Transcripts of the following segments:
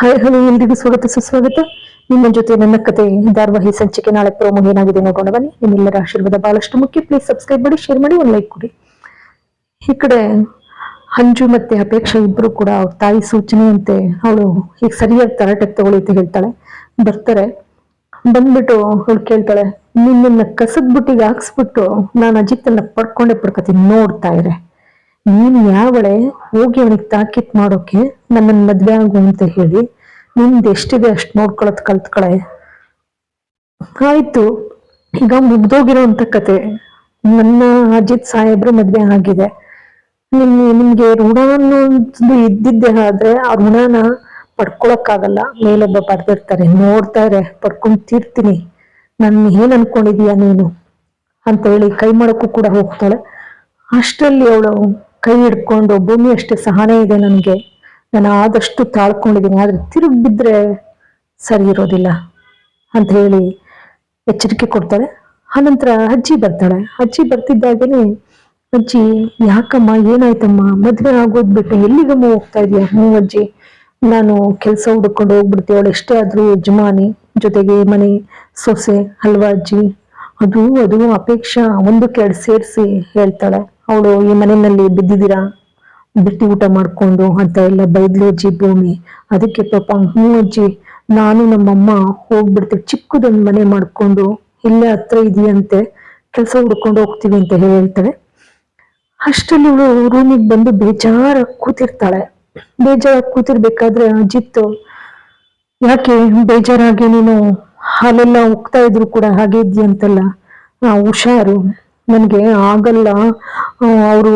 Hi hello ಎಲ್ರಿಗೂ ಸ್ವಾಗತ, ಸುಸ್ವಾಗತ. ನಿಮ್ಮ ಜೊತೆ ನನ್ನ ಕತೆ, ಧಾರವಾಹಿ ಸಂಚಿಕೆ ನಾಳೆ ಪ್ರೋಮೋ ಏನಾಗಿದೆ ನೋಡೋಣ ಬನ್ನಿ. ನಿಮ್ಮೆಲ್ಲರ ಆಶೀರ್ವಾದ ಬಹಳಷ್ಟು ಮುಖ್ಯ. ಪ್ಲೀಸ್ ಸಬ್ಸ್ಕ್ರೈಬ್ ಮಾಡಿ ಶೇರ್ ಮಾಡಿ, ಒಂದು ಲೈಕ್ ಕೊಡಿ. ಈ ಕಡೆ ಅಂಜು ಮತ್ತೆ ಅಪೇಕ್ಷೆ ಇಬ್ರು ಕೂಡ ಅವ್ರ ತಾಯಿ ಸೂಚನೆಯಂತೆ ಅವಳು ಈಗ ಸರಿಯಾಗಿ ತರಾಟೆಗೆ ತಗೊಳ್ಳಿ ಅಂತ ಹೇಳ್ತಾಳೆ. ಬರ್ತಾರೆ. ಬಂದ್ಬಿಟ್ಟು ಅವಳು ಕೇಳ್ತಾಳೆ ಕಸದ ಬುಟ್ಟಿಗೆ ಹಾಕ್ಸ್ಬಿಟ್ಟು ನಾನು ಅಜಿತ್ತನ್ನ ಪಡ್ಕೊಂಡೆ ಪಡ್ಕೊತೀನಿ, ನೋಡ್ತಾ ಇರೆ. ನೀನ್ ಯಾವಳೆ ಹೋಗಿ ಅವನಿಗೆ ತಾಕೀತ್ ಮಾಡೋಕೆ ನನ್ನನ್ನು ಮದ್ವೆ ಆಗು ಅಂತ ಹೇಳಿ ನಿಂದ್ ಎಷ್ಟಿದೆ ಅಷ್ಟ್ ನೋಡ್ಕೊಳತ್ ಕಲ್ತ್ಕಳೆ ಆಯ್ತು, ಈಗ ಮುಗ್ದೋಗಿರೋಂಥ ಕತೆ. ನನ್ನ ಅಜಿತ್ ಸಾಹೇಬ್ರು ಮದ್ವೆ ಆಗಿದೆ. ನಿಮ್ ನಿಮ್ಗೆ ಋಣ ಅನ್ನೋದು ಇದ್ದಿದ್ದೆ ಆದ್ರೆ ಆ ಋಣನ ಪಡ್ಕೊಳಕ್ಕಾಗಲ್ಲ. ಮೇಲೊಬ್ಬ ಬರ್ದಿರ್ತಾರೆ. ನೋಡ್ತಾರೆ ಪಡ್ಕೊಂಡ್ ತೀರ್ತೀನಿ. ನನ್ ಏನ್ ಅನ್ಕೊಂಡಿದೀಯ ನೀನು? ಅಂತ ಹೇಳಿ ಕೈ ಮಾಡಕ್ಕೂ ಕೂಡ ಹೋಗ್ತಾಳೆ. ಅಷ್ಟರಲ್ಲಿ ಅವಳು ಕೈ ಹಿಡ್ಕೊಂಡು ಭೂಮಿ ಅಷ್ಟೇ ಸಹನೆ ಇದೆ ನನಗೆ. ನಾನು ಆದಷ್ಟು ತಾಳ್ಕೊಂಡಿದ್ದೀನಿ. ಆದ್ರೆ ತಿರುಗಿ ಬಿದ್ರೆ ಸರಿ ಇರೋದಿಲ್ಲ ಅಂತ ಹೇಳಿ ಎಚ್ಚರಿಕೆ ಕೊಡ್ತಾಳೆ ಆನಂತರ ಅಜ್ಜಿ ಬರ್ತಾಳೆ. ಅಜ್ಜಿ ಬರ್ತಿದ್ದಾಗೇನೆ, ಅಜ್ಜಿ, ಯಾಕಮ್ಮ, ಏನಾಯ್ತಮ್ಮ? ಮದುವೆ ಆಗೋದ್ಬಿಟ್ಟು ಎಲ್ಲಿಗಮ್ಮ ಹೋಗ್ತಾ ಇದೀಯ? ಹ್ಞೂ ಅಜ್ಜಿ, ನಾನು ಕೆಲಸ ಹುಡ್ಕೊಂಡು ಹೋಗ್ಬಿಡ್ತೀವಿ ಅವಳು ಎಷ್ಟೇ ಆದರೂ ಯಜಮಾನಿ ಜೊತೆಗೆ ಮನೆ, ಸೊಸೆ, ಅಲ್ವಾ ಅಜ್ಜಿ? ಅದು ಅದು ಅಪೇಕ್ಷಾ ಒಂದು ಎರಡು ಸೇರಿಸಿ ಹೇಳ್ತಾಳೆ. ಅವಳು, ಈ ಮನೆಯಲ್ಲಿ ಬಿದ್ದಿದ್ದೀರಾ? ಬಿಟ್ಟಿ ಊಟ ಮಾಡ್ಕೊಂಡು ಅಂತ ಎಲ್ಲ ಬೈದ್ಲು ಅಜ್ಜಿ ಭೂಮಿ. ಅದಕ್ಕೆ ಪಾಪ ಹ್ಞೂ ಅಜ್ಜಿ, ನಾನು ನಮ್ಮಮ್ಮ ಹೋಗ್ಬಿಡ್ತೀವಿ. ಚಿಕ್ಕದೊಂದು ಮನೆ ಮಾಡ್ಕೊಂಡು ಇಲ್ಲೇ ಹತ್ರ ಇದೆಯಂತೆ, ಕೆಲಸ ಹುಡ್ಕೊಂಡು ಹೋಗ್ತೀವಿ ಅಂತ ಹೇಳ್ತಾಳೆ. ಅಷ್ಟರಲ್ಲಿ ಇವಳು ರೂಮಿಗೆ ಬಂದು ಬೇಜಾರ ಕೂತಿರ್ತಾಳೆ. ಬೇಜಾರ ಕೂತಿರ್ಬೇಕಾದ್ರೆ ಅಜಿತ್ ಯಾಕೆ ಬೇಜಾರಾಗಿ ನೀನು ಹಾಲೆಲ್ಲ ಹೋಗ್ತಾ ಇದ್ರು ಕೂಡ ಹಾಗೆ ಇದೆಯಂತಲ್ಲ. ಹುಷಾರು. ನನಗೆ ಆಗಲ್ಲ. ಅವರು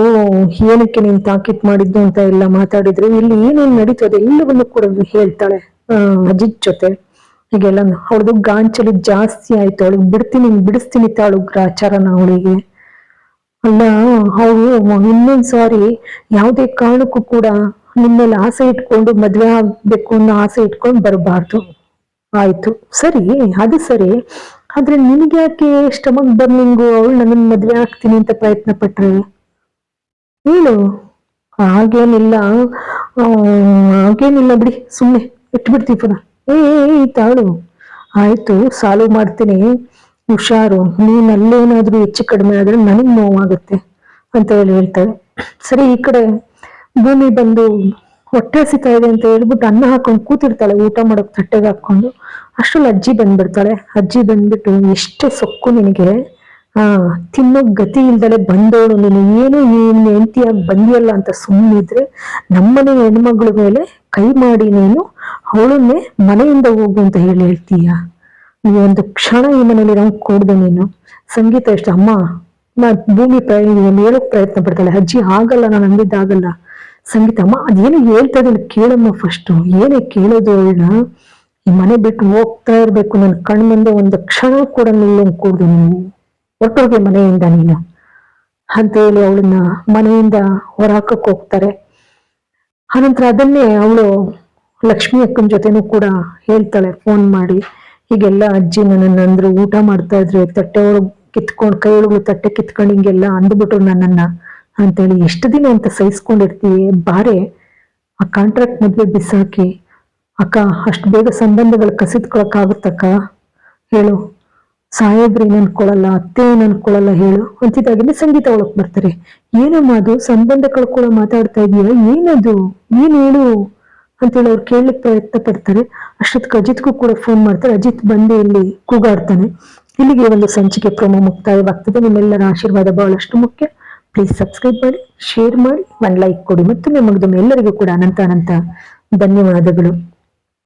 ಏನಕ್ಕೆ ನೀನ್ ತಾಕೀತ್ ಮಾಡಿದ್ದು ಅಂತ ಎಲ್ಲ ಮಾತಾಡಿದ್ರು. ಇಲ್ಲಿ ಏನೇನ್ ನಡೀತು ಅದೆಲ್ಲವನ್ನು ಕೂಡ ಹೇಳ್ತಾಳೆ ಅಜಿತ್ ಜೊತೆ. ಹೀಗೆಲ್ಲ ಅವಳದು ಗಾಂಚಲಿ ಜಾಸ್ತಿ ಆಯ್ತು. ಅವಳಿಗೆ ಬಿಡ್ತೀನಿ ಬಿಡಿಸ್ತೀನಿ ತಾಳು ಗ್ರಾಚಾರನ ಅವಳಿಗೆ. ಅಲ್ಲ, ಅವಳು ಇನ್ನೊಂದ್ ಸಾರಿ ಯಾವುದೇ ಕಾರಣಕ್ಕೂ ಕೂಡ ನಿಮ್ಮಲ್ಲಿ ಆಸೆ ಇಟ್ಕೊಂಡು ಮದ್ವೆ ಆಗ್ಬೇಕು ಅನ್ನೋ ಆಸೆ ಇಟ್ಕೊಂಡು ಬರಬಾರ್ದು. ಆಯ್ತು. ಸರಿ ಅದು ಸರಿ. ಆದ್ರೆ ನಿನಗೆ ಯಾಕೆ ಸ್ಟಮಕ್ ಬರ್ನಿಂಗು ಅವಳು ನನ್ನ ಮದ್ವೆ ಆಗ್ತೀನಿ ಅಂತ ಪ್ರಯತ್ನ ಪಟ್ರೆ. ಹೇಳು. ಹಾಗೇನಿಲ್ಲ. ಹಾಗೇನಿಲ್ಲ ಬಿಡಿ. ಸುಮ್ಮನೆ ಇಟ್ಬಿಡ್ತೀವಿ ಪುನಃ. ಏ, ತಾಳು. ಆಯ್ತು ಸಾಲು ಮಾಡ್ತೀನಿ. ಹುಷಾರು. ನೀನ್ ಅಲ್ಲೇನಾದ್ರೂ ಹೆಚ್ಚು ಕಡಿಮೆ ಆದ್ರೆ ನನಗ್ ನೋವಾಗುತ್ತೆ ಅಂತ ಹೇಳಿ ಹೇಳ್ತಾಳೆ. ಸರಿ ಈ ಕಡೆ ಭೂಮಿ ಬಂದು ಹೊಟ್ಟೆ ಹಸಿತಾ ಇದೆ ಅಂತ ಹೇಳ್ಬಿಟ್ಟು ಅನ್ನ ಹಾಕೊಂಡು ಕೂತಿರ್ತಾಳೆ, ಊಟ ಮಾಡೋಕ್ ತಟ್ಟೆಗೆ ಹಾಕೊಂಡು ಅಷ್ಟ್ರಲ್ಲಿ ಅಜ್ಜಿ ಬಂದ್ಬಿಡ್ತಾಳೆ. ಅಜ್ಜಿ ಬಂದ್ಬಿಟ್ಟು, ಎಷ್ಟು ಸೊಕ್ಕು ನಿನಗೆ. ಆ ತಿನ್ನೋ ಗತಿ ಇಲ್ದಲೆ ಬಂದವಳು ನೀನು. ಏನು ನೀನು ಹೆಂಡತಿಯಾಗಿ ಬಂದಿಯಲ್ಲ ಅಂತ ಸುಮ್ಮನಿದ್ರೆ ನಮ್ಮನೆ ಹೆಣ್ಮಗಳ ಮೇಲೆ ಕೈ ಮಾಡಿ ನೀನು ಅವಳನ್ನೇ ಮನೆಯಿಂದ ಹೋಗು ಅಂತ ಹೇಳಿ ಹೇಳ್ತೀಯ. ನೀ ಒಂದು ಕ್ಷಣ ಈ ಮನೇಲಿ ನಾವು ಕೊಡ್ದೆ ನೀನು. ಸಂಗೀತ ಎಷ್ಟು, ಅಮ್ಮ, ನಾ ಭೂಮಿ ಪ್ರಯ ಹೇಳೋಕ್ ಪ್ರಯತ್ನ ಪಡ್ತಾಳೆ. ಅಜ್ಜಿ ಆಗಲ್ಲ ನಾನು ಅಂದಿದ್ದಾಗಲ್ಲ ಸಂಗೀತ, ಅಮ್ಮ, ಅದೇನು ಹೇಳ್ತಾ ಇದ್ದೀನಿ, ಕೇಳಮ್ಮ ಫಸ್ಟ್ ಏನೇ ಕೇಳೋದು ಅವಳನ್ನ ಈ ಮನೆ ಬಿಟ್ಟು ಹೋಗ್ತಾ ಇರ್ಬೇಕು, ನನ್ನ ಕಣ್ ಮುಂದೆ ಒಂದು ಕ್ಷಣ ಕೂಡ ನಿಲ್ಲಂಗ್ಕೂಡ್ದು ನೀವು. ಹೊರಟೋಗೆ ಮನೆಯಿಂದ ನೀನು. ಅಂತ ಹೇಳಿ ಅವಳನ್ನ ಮನೆಯಿಂದ ಹೊರಹಾಕಕ್ ಹೋಗ್ತಾರೆ. ಆನಂತರ ಅದನ್ನೇ ಅವಳು ಲಕ್ಷ್ಮಿ ಅಕ್ಕನ ಜೊತೆನೂ ಕೂಡ ಹೇಳ್ತಾಳೆ ಫೋನ್ ಮಾಡಿ. ಹೀಗೆಲ್ಲ ಅಜ್ಜಿ ನನ್ನನ್ನು ಅಂದ್ರು, ಊಟ ಮಾಡ್ತಾ ಇದ್ರೆ ತಟ್ಟೆ ಒಳಗ್ ಕಿತ್ಕೊಂಡು ಕೈ ಒಳಗೆ ತಟ್ಟೆ ಕಿತ್ಕೊಂಡು ಹಿಂಗೆಲ್ಲ ಅಂದ್ಬಿಟ್ಟು ನನ್ನನ್ನ. ಅಂತೇಳಿ ಎಷ್ಟು ದಿನ ಅಂತ ಸಹಿಸ್ಕೊಂಡಿರ್ತೀವಿ ಬಾರೆ, ಆ ಕಾಂಟ್ರಾಕ್ಟ್ ಮದ್ವೆ ಬಿಸಾಕಿ, ಅಕ್ಕ ಅಷ್ಟು ಬೇಗ ಸಂಬಂಧಗಳು ಕಸಿದ್ಕೊಳಕ್ಕಾಗುತ್ತಕ್ಕ? ಹೇಳು. ಸಾಹೇಬ್ರು ಏನು ಅನ್ಕೊಳ್ಳಲ್ಲ ಅತ್ತೆ ಏನು ಅನ್ಕೊಳ್ಳಲ್ಲ ಹೇಳು. ಅಂತಿದ್ದಾಗಿಂದ ಸಂಗೀತ ಒಳಕ್ ಬರ್ತಾರೆ. ಏನಮ್ಮ ಅದು ಸಂಬಂಧ ಕೂಡ ಮಾತಾಡ್ತಾ ಇದೀಯ? ಏನದು? ಏನ್ ಹೇಳು? ಅಂತೇಳಿ ಅವ್ರು ಕೇಳಲಿಕ್ಕೆ ಪ್ರಯತ್ನ ಪಡ್ತಾರೆ. ಅಷ್ಟೊತ್ತಿಗೆ ಅಜಿತ್ಗೂ ಕೂಡ ಫೋನ್ ಮಾಡ್ತಾರೆ. ಅಜಿತ್ ಬಂದೇ ಇಲ್ಲಿ ಕೂಗಾಡ್ತಾನೆ. ಇಲ್ಲಿಗೆ ಒಂದು ಸಂಚಿಕೆ ಪ್ರೋಮೋ ಮುಕ್ತಾಯವಾಗ್ತದೆ. ನಿಮ್ಮೆಲ್ಲರ ಆಶೀರ್ವಾದ ಬಹಳಷ್ಟು ಮುಖ್ಯ. ಪ್ಲೀಸ್ ಸಬ್ಸ್ಕ್ರೈಬ್ ಮಾಡಿ ಶೇರ್ ಮಾಡಿ ಒಂದು ಲೈಕ್ ಕೊಡಿ. ಮತ್ತು ನಿಮಗ್ದು ಎಲ್ಲರಿಗೂ ಕೂಡ ಅನಂತ ಅನಂತ ಧನ್ಯವಾದಗಳು.